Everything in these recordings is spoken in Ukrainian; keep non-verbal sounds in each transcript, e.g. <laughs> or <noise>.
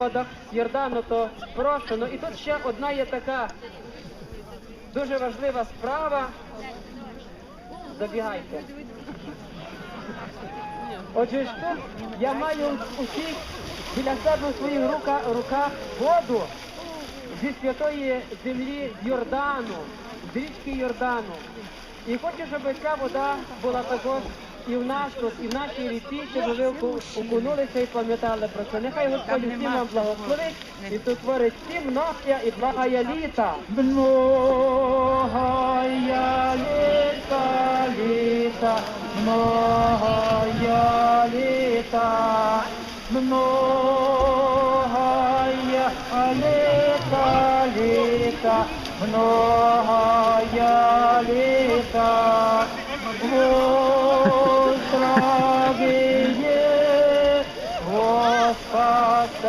водах Йордану, то просто. Ну і тут ще одна є така дуже важлива справа. Забігайте. Отже ж тут я маю усіх біля себе у своїх рука, руках воду зі святої землі Йордану, з річки Йордану. І хочу, щоб ця вода була також і в нас тут, і в нашій ріці, щоб ви окунулися і пам'ятали про це. Нехай Господь всім вам благословить і сотворить всім ногтя і благая літа. Многая літа, літа, многая літа, многая літа, літа, многая літа. Во Ну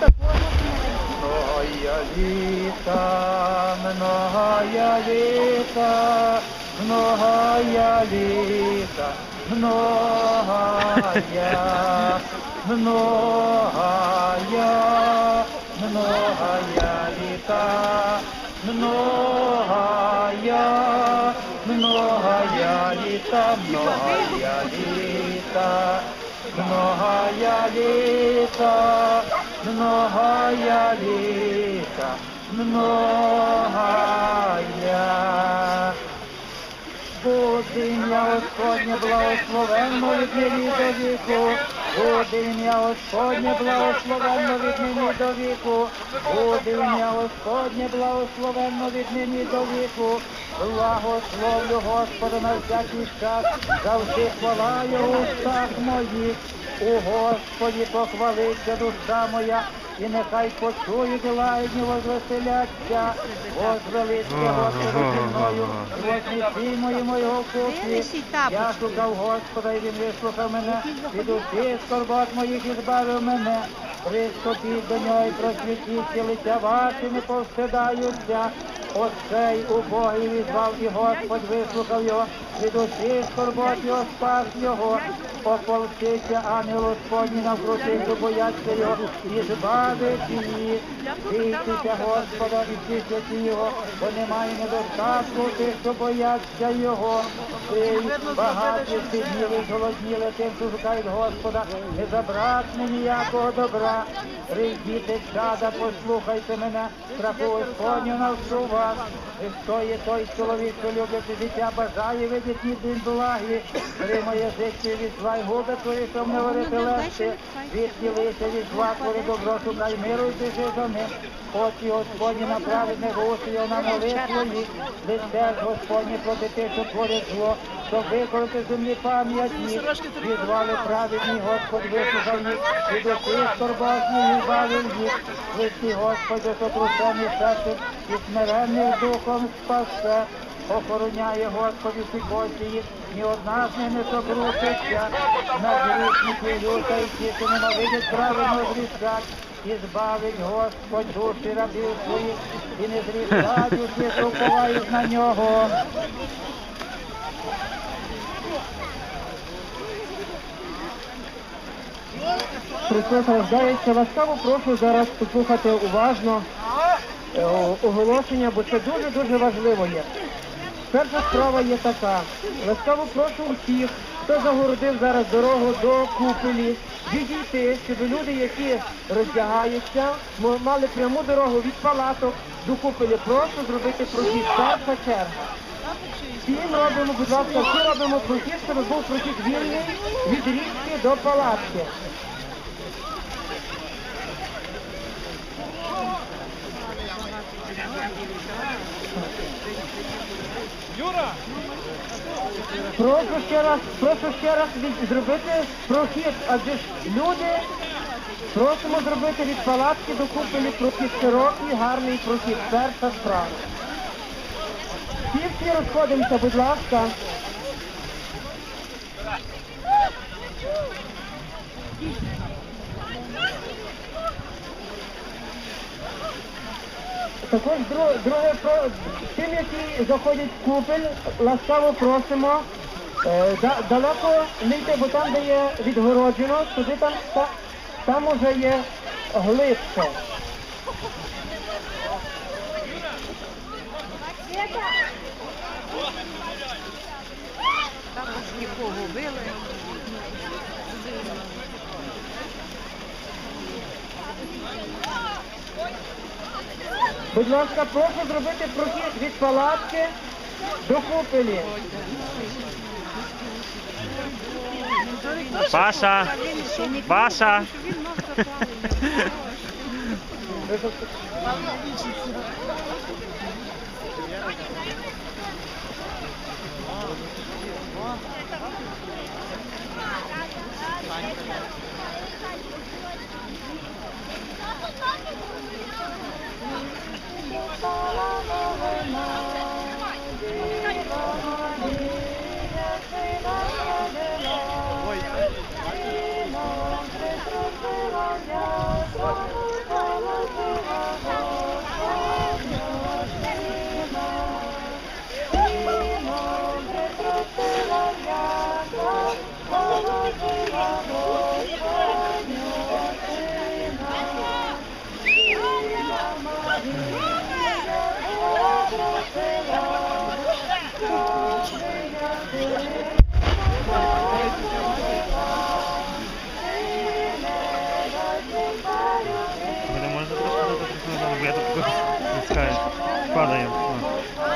так Многая літа, многая літа, многая літа, многая, многая, многая літа, многая, многая літа, многая літа. Многая літа, многая літа, многая. Буде ім'я Господнє благословенно від віку. Буде ім'я Господнє благословенно від нині до віку. Буде ім'я Господнє благословенно від нині до віку. Благословлю Господа на всякий час, завжди хвала його устах моїх. У Господі похвалиться душа моя, і нехай почують лайні возвеселяться. Возвелиться Господи зі мною, вознесі мої моєго кухні. Я шукав Господа, і він вислухав мене, від усіх скорбот моїх і збавив мене. Приступіть до нього і просвітіть, лиця ваші не повстидаються. Оцей убогий візвав, і Господь вислухав його, від усіх скорбот його спас його. Ополчиться ангел Господній навкруги, що бояться його, і збавить їх. Бійтеся Господа і всі його, бо немає недостатку тих, що бояться його. Багаті сиділи, зголодніли тим, що шукають Господа, не забрати ніякого добра. Прийдіте, чада, послухайте мене, страху Господню навчу вас. Хто є той чоловік, що любить життя, бажає видіти день благі. При моє життя від зла губи твої, щоб не говорити легше. Відділися від зла, твори добро, шукай миру і біжи за ним. Очі Господні на праведних гусі його на молитву їх. Лице ж Господнє проти тих, що творять зло, щоб викорити землі пам'ять їх. Відвали праведні, Господь вислухав їх, від усіх скорботних і бавив їх. Висті Господь, сотрусений серцем і смиренних духом спасе. Охороняє Господь усі їх, ні одна з них не сокрушиться. На грішники люта і ті, що ненавидять правильно зрішать. І збавить Господь душі рабів своїх, і не зрішать усі, що вповають на нього. Христос рождається. Ласкаво прошу зараз послухати уважно е, оголошення, бо це дуже-дуже важливо є. Перша справа є така. Ласкаво прошу усіх, хто загородив зараз дорогу до купелі, відійти, щоб люди, які роздягаються, мали пряму дорогу від палаток до купелі. Прошу зробити прохід. Перша черга. Всім робимо, будь ласка, всі робимо прохід, щоб був прохід вільний від річки до палатки. Прошу ще раз, прошу ще раз від- зробити прохід, адже ж люди просимо зробити від палатки до купелі прохід широкий, гарний прохід. Перша справа. Всі всі розходимося, будь ласка. Також друге тим, які заходять в купель, ласкаво просимо. е, далеко йти, бо там, де є відгороджено, туди там, та- там уже є глибше. Також нікого били. Будь ласка, прошу зробити прохід від палатки до купелі. Паша! Паша! <laughs>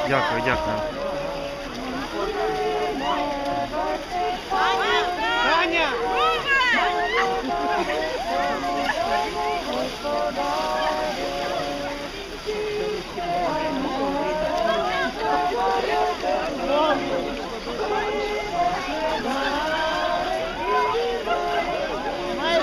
Дякую, дякую. Маєш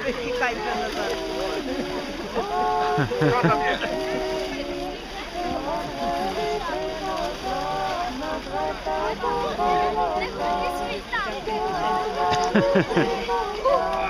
З тебе тікайся назад. Все,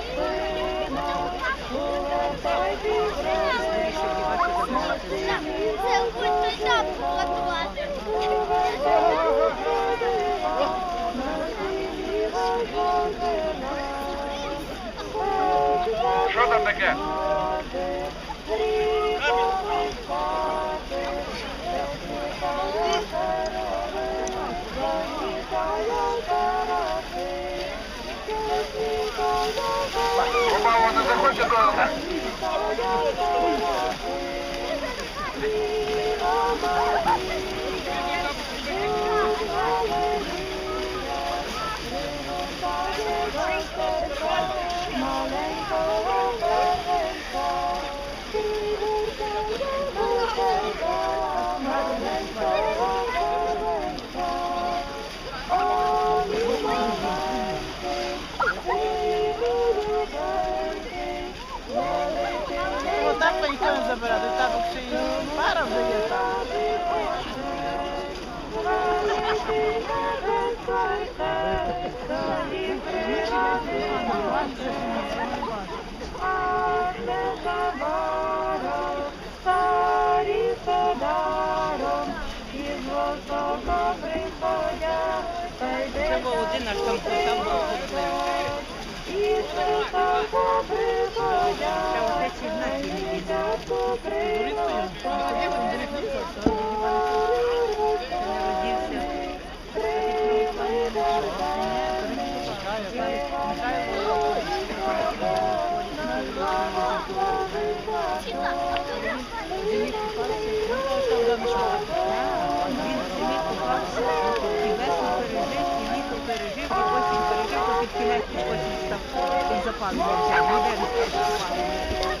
Купа, не забирати, там ще й пара вже є там. Це був один аж там, там був Ще оце ці знаки не видно. Народився. Він в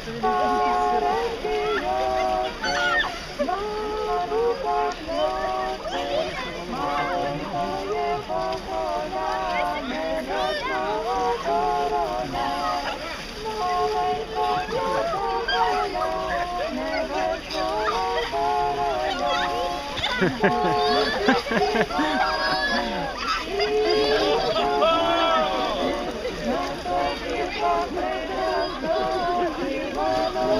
З Христом, то він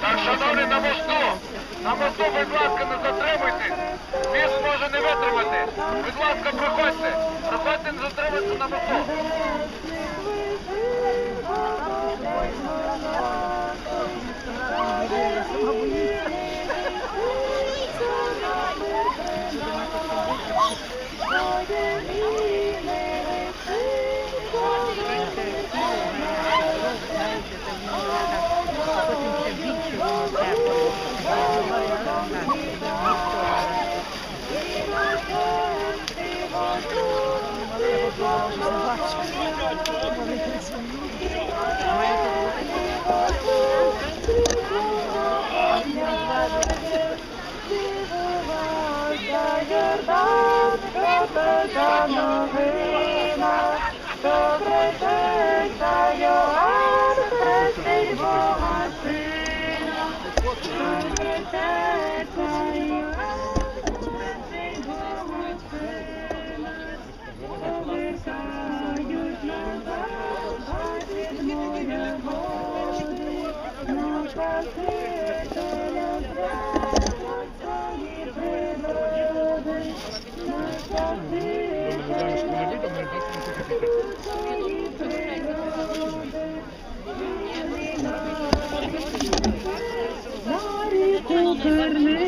Так, шановні, на мосту. На мосту, будь ласка, не затримуйтесь. Міст може не витримати. Будь ласка, проходьте. Проходьте, не затримуйтесь на мосту. новина, то причина Йоанн хрестить Бога Сина. То причина Йоанн хрестить Бога Сина. Повертають назад, бачить моя воля, на Спасителя свято, Спасителя свято, де